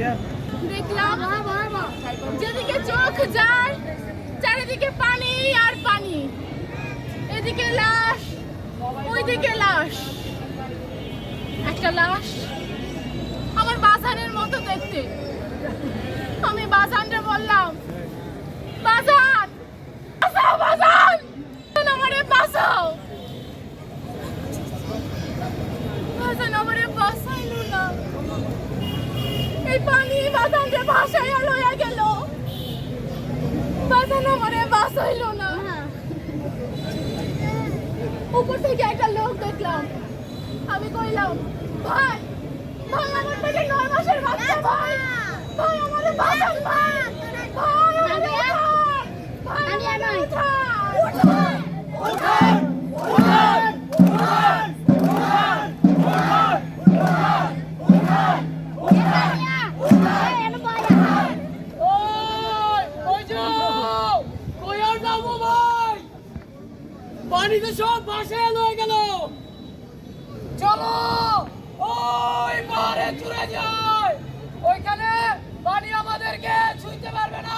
দেখলাম, যেদিকে চোখ যায়, চারিদিকে পানি আর পানি। এদিকে লাশ, ওইদিকে লাশ। একটা লাশ। আমার বাজারের মতো দেখতে। পানি বাজানরে ভাসাইয়া লইয়া গেল বাজান আমারে বাঁচাইলো না উপর থেকে একটা লোক দেখলাম আমি কইলাম ভাই ভাই আমার পেটে নয় মাসের বাচ্চা ভাই ভাই আমারে বাঁচান ভাই ভাই আমারে উঠান ভাই আমারে উঠান উঠান ওই ওই যাও কই আর যাব ভাই পানিতে সব ভাসে লয়ে গেল। চলো, ওই পারে চুরে যায় ওইখানে পানি আমাদেরকে ছুঁইতে পারবে না।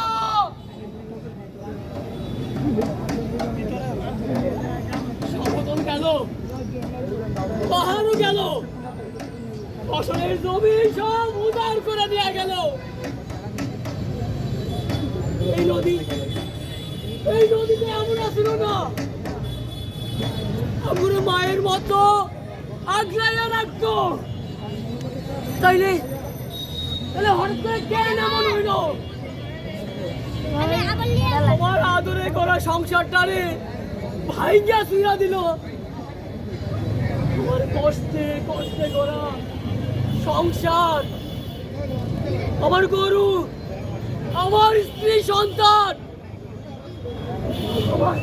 ফসলের জমি সব করে এই নদী, এই নদীতে আমরা ছিল না। আমরা মায়ের মতো আগলাইয়া রাখতো। তাইলে তাহলে হঠাৎ করে কেন এমন হইল? আমার আদরে করা সংসারটারে ভাইগা শুইয়া দিল। আমার কষ্টে কষ্টে করা সংসার। আমার গরু আমার স্ত্রী সন্তান। আমার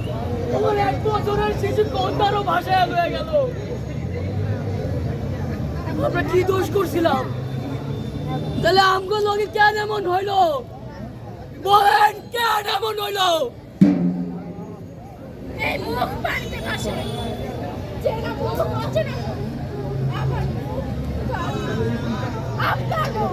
আমার এক বছরের শিশু কন্যারও ভাষায় হয়ে গেল। আমরা কি দোষ করছিলাম? তাহলে আমগো লগে কেন এমন হইল? বলেন কেন এমন হইল? এই মুখ পানিতে ভাসে যে মুখ আছে না আমার মুখ আপনার মুখ।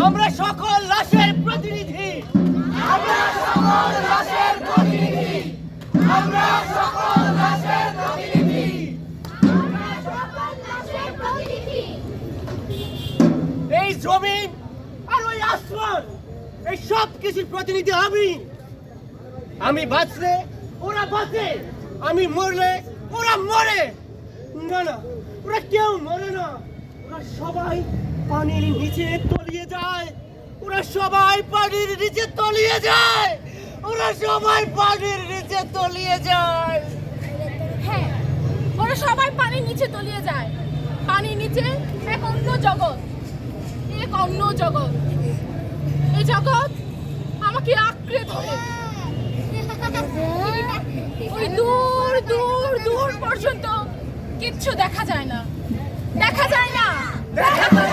আমরা সকল লাশের প্রতিনিধি। আমরা সকল লাশের প্রতিনিধি। আমরা সকল লাশের প্রতিনিধি। এই জমিন আর ওই আসমান এই সব কিছুর প্রতিনিধি আমি। আমি বাঁচলে ওরা বাঁচে আমি মরলে ওরা মরে। না না ওরা কেউ মরে না। ওরা সবাই পানির নিচে তলিয়ে যায়। ওরা সবাই পানির নিচে তলিয়ে যায়। ওরা সবাই পানির নিচে তলিয়ে যায়। হ্যাঁ ওরা সবাই পানির নিচে তলিয়ে যায়। পানির নিচে এক অন্য জগৎ, এক অন্য জগৎ। এই জগৎ আমাকে আঁকড়ে ধরে। ওই দূর দূর দূর পর্যন্ত কিচ্ছু দেখা যায় না। দেখা যায় না। দেখা যায়